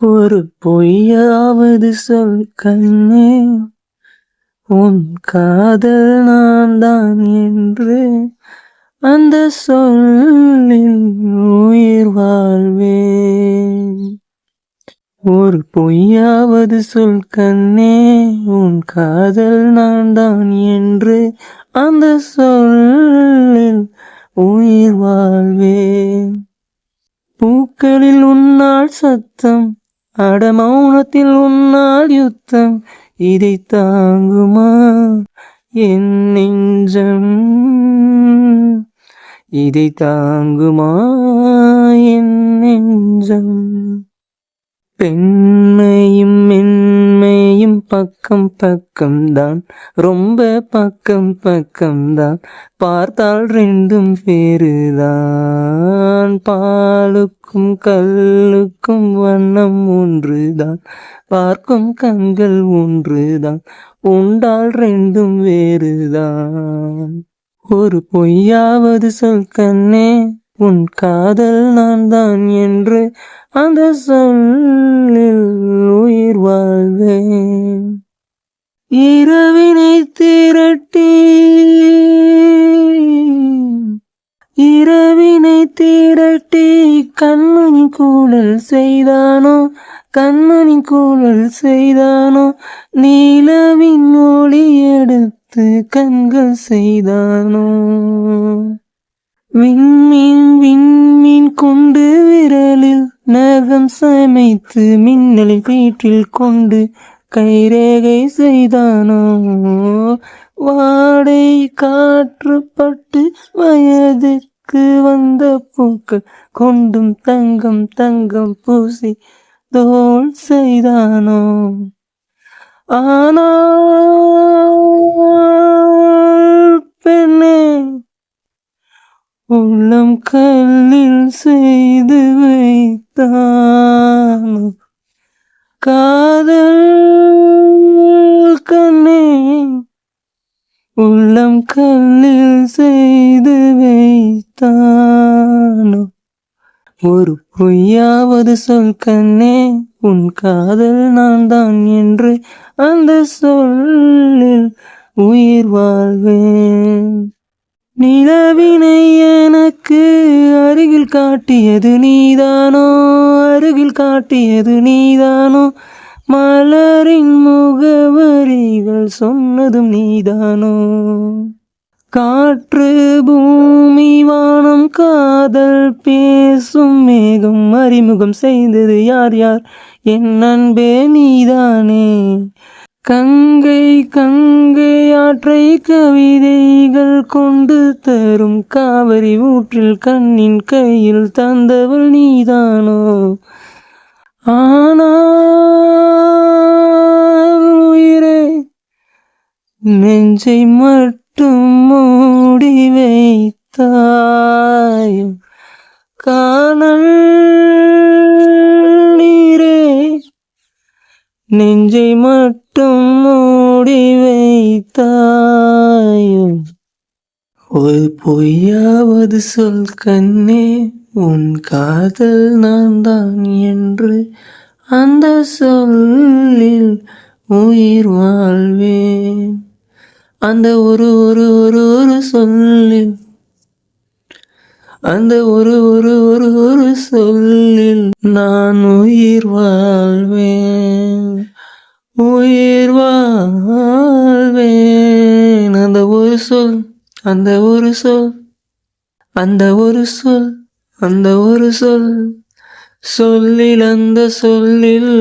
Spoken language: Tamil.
ஒரு பொய்யாவது சொல் கண்ணே உன் காதல் நான் தான் என்று அந்த சொல்லில் உயிர் வாழ்வேன். ஒரு பொய்யாவது சொல் கண்ணே உன் காதல் நான் தான் என்று அந்த சொல்லில் உயிர் வாழ்வேன். பூக்களில் உன்னால் சத்தம் அட மௌனத்தில் உன்னால் யுத்தம் இதை தாங்குமா? என் நெஞ்சம் இதை தாங்குமா? என் நெஞ்சம்? பெண்மையும் பக்கம் பக்கம்தான் ரொம்ப பக்கம் பக்கம்தான். பார்த்தால் ரெண்டும் பேருதான் பாலுக்கும் கல்லுக்கும் வண்ணம் ஒன்றுதான். பார்க்கும் கண்கள் ஒன்றுதான். உண்டால் ரெண்டும் வேறுதான். ஒரு பொய்யாவது சொல் கண்ணே உன் காதல் நான் தான் என்று அந்த சொல் இரவினை திரட்டி இரவினை திரட்டி கண்மணி கூடல் செய்தானோ? கண்மணி கூடல் செய்தானோ? நீலவின் ஒளி எடுத்து கண்கள் செய்தானோ? விண்மீன் விண்மீன் கொண்டு விரலில் நகம் சமைத்து மின்னலின் கீற்றில் கொண்டு கைரேகை செய்தானோ? வாடை காற்றுப்பட்டு வயதுக்கு வந்த பூக்கள் கொண்டும் தங்கம் தங்கம் பூசி தோல் செய்தானோ? ஆனால் பெண்ணே உள்ளம் கல்லில் செய்து வைத்தானோ? காதல் கண்ணே உள்ளம் கல்லில் செய்து வைத்தானோ? ஒரு பொய்யாவது சொல் கண்ணே உன் காதல் நான் தான் என்று அந்த சொல்லில் உயிர் வாழ்வேன். நிலவினை எனக்கு அருகில் காட்டியது நீதானோ? அருகில் காட்டியது நீதானோ? மலரின் முகவரிகள் சொன்னதும் நீதானோ? காற்று பூமி வானம் காதல் பேசும் மேகம் அறிமுகம் செய்தது யார் யார்? என் அன்பே நீதானே. கங்கை கங்கை ஆற்றை கவிதைகள் கொண்டு தரும் காவிரி ஊற்றில் கண்ணின் கையில் தந்தவள் நீதானோ? ஆனால் உயிரே நெஞ்சை மட்டும் மூடி வைத்தாய். காணல் நீரே நெஞ்சை மட்டும் மூடி வைத்தாயும் ஒரு பொய்யாவது சொல் கண்ணே. உன் காதல் நான் தான் என்று அந்த சொல்லில் உயிர் வாழ்வேன். அந்த ஒரு ஒரு ஒரு ஒரு சொல்லில் அந்த ஒரு ஒரு ஒரு ஒரு சொல்லில் நான் உயிர் வாழ்வேன். உயிர் வாழ்வேன். அந்த ஒரு சொல் அந்த ஒரு சொல் அந்த ஒரு சொல். அந்த ஒரு சொல் சொல்லில் அந்த சொல்லில்